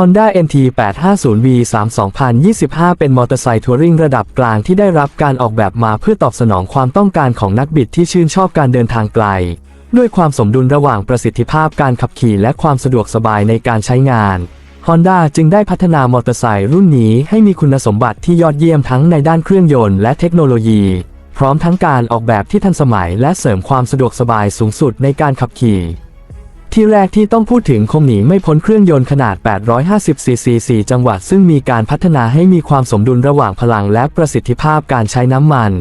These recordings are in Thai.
Honda NT 850 V3 2025 เป็นมอเตอร์ไซค์ทัวริงระดับกลางที่ได้รับการออกแบบมาเพื่อตอบสนองความต้องการของนักบิดที่ชื่นชอบการเดินทางไกล ด้วยความสมดุลระหว่างประสิทธิภาพการขับขี่และความสะดวกสบายในการใช้งาน Honda จึงได้พัฒนามอเตอร์ไซค์รุ่นนี้ให้มีคุณสมบัติที่ยอดเยี่ยมทั้งในด้านเครื่องยนต์และเทคโนโลยี พร้อมทั้งการออกแบบที่ทันสมัยและเสริมความสะดวกสบายสูงสุดในการขับขี่ ที่แรกที่ต้องพูดถึงคงหนีไม่พ้นเครื่องยนต์ขนาด 850 ซีซี4จังหวะซึ่งมีการพัฒนาให้มีความสมดุลระหว่างพลังและประสิทธิภาพการใช้น้ำมัน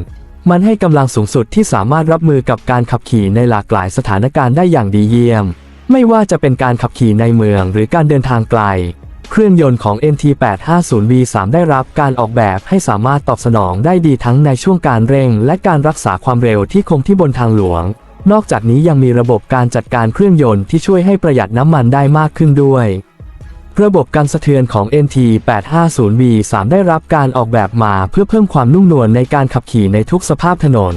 มันให้กำลังสูงสุดที่สามารถรับมือกับการขับขี่ในหลากหลายสถานการณ์ได้อย่างดีเยี่ยม ไม่ว่าจะเป็นการขับขี่ในเมืองหรือการเดินทางไกล เครื่องยนต์ของ NT850V3 ได้รับการออกแบบให้สามารถตอบสนองได้ดีทั้งในช่วงการเร่ง และการรักษาความเร็วที่คงที่บนทางหลวง นอกจากนี้ยังมีระบบการจัดการเครื่องยนต์ที่ช่วยให้ประหยัดน้ำมันได้มากขึ้นด้วย ระบบการสะเทือนของ NT850V3 ได้รับการออกแบบมาเพื่อเพิ่มความนุ่มนวลในการขับขี่ในทุกสภาพถนน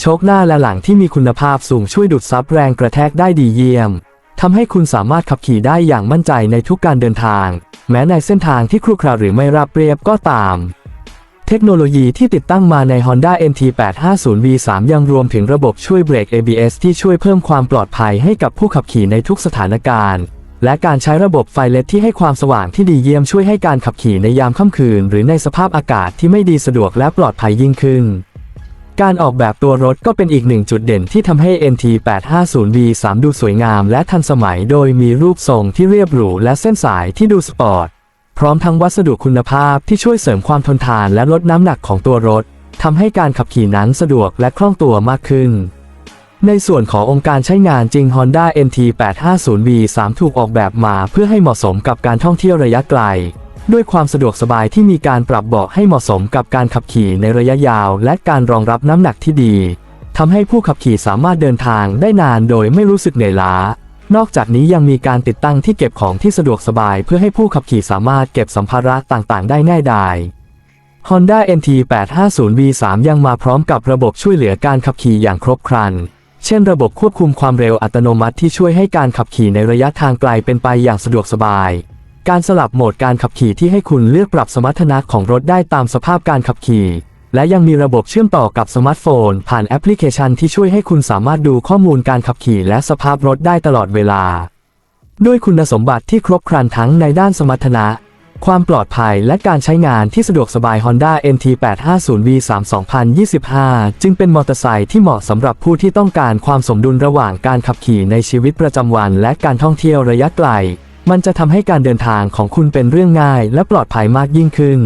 โชคหน้าและหลังที่มีคุณภาพสูงช่วยดูดซับแรงกระแทกได้ดีเยี่ยมทำให้คุณสามารถขับขี่ได้อย่างมั่นใจในทุกการเดินทาง แม้ในเส้นทางที่ครุขระหรือไม่ราบเรียบก็ตาม เทคโนโลยีที่ติดตั้งมาใน Honda NT850V3 ยังรวมถึงระบบช่วยเบรก ABS ที่ช่วยเพิ่มความปลอดภัยให้กับผู้ขับขี่ในทุกสถานการณ์ และการใช้ระบบไฟเลดที่ให้ความสว่างที่ดีเยี่ยมช่วยให้การขับขี่ในยามค่ำคืน หรือในสภาพอากาศที่ไม่ดีสะดวกและปลอดภัยยิ่งขึ้น การออกแบบตัวรถก็เป็นอีกหนึ่งจุดเด่นที่ทำให้ NT850V3 ดูสวยงามและทันสมัย โดยมีรูปทรงที่เรียบหรูและเส้นสายที่ดูสปอร์ต พร้อมทั้งวัสดุคุณภาพที่ช่วยเสริมความทนทานและลดน้ำหนักของตัวรถทำให้การขับขี่นั้นสะดวกและคล่องตัวมากขึ้น ในส่วนขององค์การใช้งานจริง Honda NT850V3 ถูกออกแบบมาเพื่อให้เหมาะสมกับการท่องเที่ยวระยะไกล ด้วยความสะดวกสบายที่มีการปรับเบาะให้เหมาะสมกับการขับขี่ในระยะยาว และการรองรับน้ำหนักที่ดีทำให้ผู้ขับขี่สามารถเดินทางได้นานโดยไม่รู้สึกเหนื่อยล้า นอกจากนี้ยังมีการติดตั้งที่เก็บของที่สะดวกสบายเพื่อให้ผู้ขับขี่สามารถเก็บสัมภาระต่างๆ ได้ง่ายดาย Honda NT850V3 ยังมาพร้อมกับระบบช่วยเหลือการขับขี่อย่างครบครัน เช่นระบบควบคุมความเร็วอัตโนมัติที่ช่วยให้การขับขี่ในระยะทางไกลเป็นไปอย่างสะดวกสบาย การสลับโหมดการขับขี่ที่ให้คุณเลือกปรับสมรรถนะของรถได้ตามสภาพการขับขี่ และยังมีระบบเชื่อมต่อกับสมาร์ทโฟน ผ่านแอปพลิเคชันที่ช่วยให้คุณสามารถดูข้อมูลการขับขี่และสภาพรถได้ตลอดเวลา ด้วยคุณสมบัติที่ครบครันทั้งในด้านสมรรถนะ ความปลอดภัยและการใช้งานที่สะดวกสบาย Honda NT850V3 2025 จึงเป็นมอเตอร์ไซค์ที่เหมาะสำหรับผู้ที่ต้องการความสมดุลระหว่างการขับขี่ในชีวิตประจำวัน และการท่องเที่ยวระยะไกล มันจะทำให้การเดินทางของคุณเป็นเรื่องง่าย และปลอดภัยมากยิ่งขึ้น